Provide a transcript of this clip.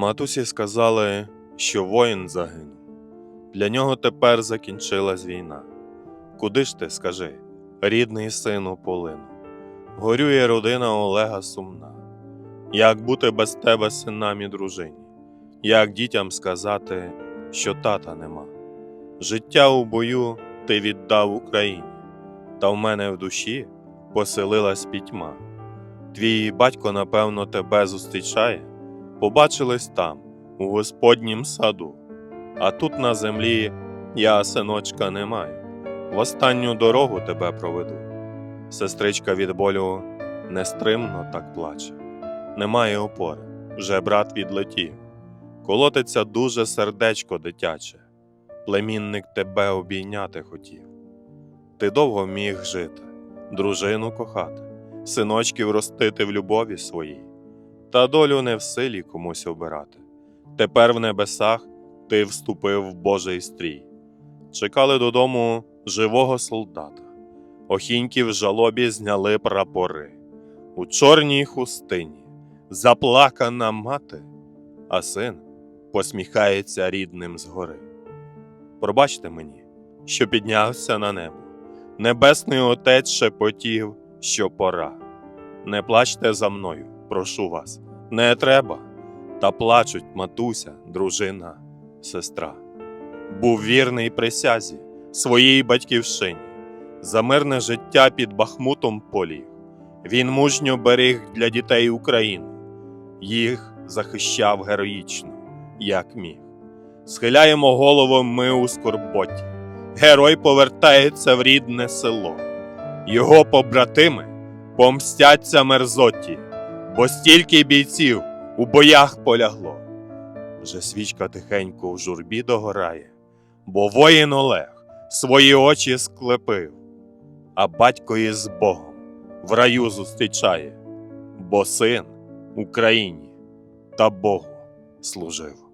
Матусі сказали, що воїн загинув. Для нього тепер закінчилась війна. Куди ж ти, скажи, рідний сину полину? Горює родина Олега сумна. Як бути без тебе синам і дружині? Як дітям сказати, що тата нема? Життя у бою ти віддав Україні, та в мене в душі поселилась пітьма. Твій батько, напевно, тебе зустрічає, побачились там, у Господнім саду, а тут на землі я синочка не маю. В останню дорогу тебе проведу. Сестричка від болю нестримно так плаче, немає опори, вже брат відлетів. Колотиться дуже сердечко дитяче, племінник тебе обійняти хотів. Ти довго міг жити, дружину кохати, синочків ростити в любові своїй, та долю не в силі комусь обирати. Тепер в небесах ти вступив в Божий стрій. Чекали додому живого солдата, охіньки в жалобі зняли прапори. У чорній хустині заплакана мати, а син посміхається рідним згори. Пробачте мені, що піднявся на небо. Небесний Отець шепотів, що пора. Не плачте за мною, прошу вас, не треба. Та плачуть матуся, дружина, сестра. Був вірний присязі своїй батьківщині, за мирне життя під Бахмутом поліг. Він мужньо беріг для дітей Україну, їх захищав героїчно, як міг. Схиляємо голову ми у скорботі. Герой повертається в рідне село. Його побратими помстяться мерзоті, бо стільки бійців у боях полягло. Вже свічка тихенько в журбі догорає, бо воїн Олег свої очі склепив, а батько із Богом в раю зустрічає, бо син Україні та Богу служив.